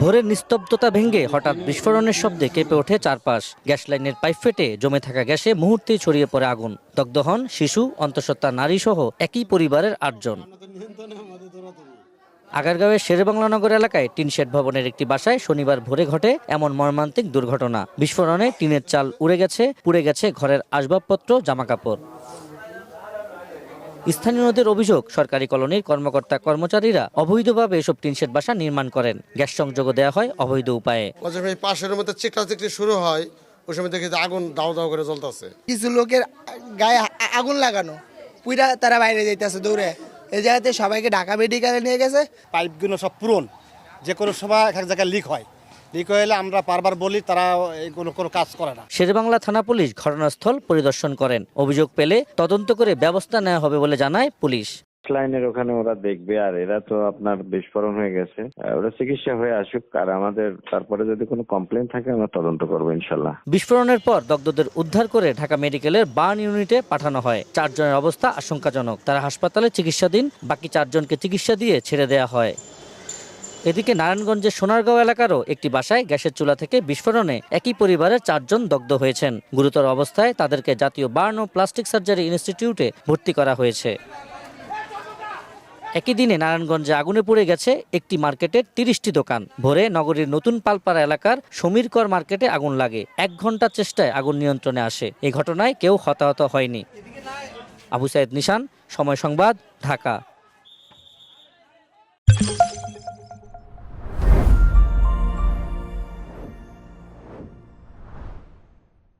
ভোরের নিস্তব্ধতা ভেঙে হঠাৎ বিস্ফোরণের শব্দে কেঁপে ওঠে চারপাশ। গ্যাস লাইনের পাইপ ফেটে জমে থাকা গ্যাসে মুহূর্তেই ছড়িয়ে পড়ে আগুন। দগ্ধ হন শিশু, অন্তঃসত্ত্বা নারী সহ একই পরিবারের আটজন। আগারগাঁওয়ের শেরেবাংলা নগর এলাকায় টিন শেড ভবনের একটি বাসায় শনিবার ভোরে ঘটে এমন মর্মান্তিক দুর্ঘটনা। বিস্ফোরণে টিনের চাল উড়ে গেছে, পুড়ে গেছে ঘরের আসবাবপত্র, জামাকাপড়। স্থানীয়দের অভিযোগ সরকারি কলোনির কর্মকর্তা কর্মচারীরা অবৈধভাবে এসব টিনশেড বাসা নির্মাণ করেন। গ্যাস সংযোগও দেওয়া হয় অবৈধ উপায়ে। পাশের মধ্যে চিকটা চিকটি শুরু হয় ওই সময় দেখি যে আগুন দাও দাও করে জ্বলতেছে। কিছু লোকের গায়ে আগুন লাগানো পুইরা তারা বাইরে যাইতেছে দৌড়ে। এই জায়গাতে সবাইকে ঢাকা মেডিকেলে নিয়ে গেছে। পাইপগুলো সব পুরন যে কোনো সময় এক এক জায়গায় লিক হয়। লিক হলে আমরা বারবার বলি তারা কোনো কোনো কাজ করে না। শেরেবাংলা থানা পুলিশ ঘটনাস্থল পরিদর্শন করেন। অভিযোগ পেলে তদন্ত করে ব্যবস্থা নেওয়া হবে বলে জানায় পুলিশ। লাইনের ওখানে ওরা দেখবে আর এরা তো আপনার বিস্ফোরণ হয়ে গেছে। ওরা চিকিৎসা হয়ে আসুক আর আমাদের তারপরে যদি কোনো কমপ্লেন থাকে আমরা তদন্ত করব ইনশাল্লাহ। বিস্ফোরণের পর দগ্ধদের উদ্ধার করে ঢাকা মেডিকেলের বার্ন ইউনিটে পাঠানো হয়। চারজনের অবস্থা আশঙ্কাজনক। তারা হাসপাতালে চিকিৎসাধীন বাকি চারজনকে চিকিৎসা দিয়ে ছেড়ে দেওয়া হয়। এদিকে নারায়ণগঞ্জের সোনারগাঁও এলাকারও একটি বাসায় গ্যাসের চুলা থেকে বিস্ফোরণে একই পরিবারের চারজন দগ্ধ হয়েছেন। গুরুতর অবস্থায় তাদেরকে জাতীয় বার্ন ও প্লাস্টিক সার্জারি ইনস্টিটিউটে ভর্তি করা হয়েছে। একই দিনে নারায়ণগঞ্জে আগুনে পুড়ে গেছে একটি মার্কেটের তিরিশটি দোকান। ভোরে নগরীর নতুন পালপাড়া এলাকার সমীরকর মার্কেটে আগুন লাগে। এক ঘণ্টার চেষ্টায় আগুন নিয়ন্ত্রণে আসে। এ ঘটনায় কেউ হতাহত হয়নি। আবু সাইদ নিশান, সময় সংবাদ, ঢাকা।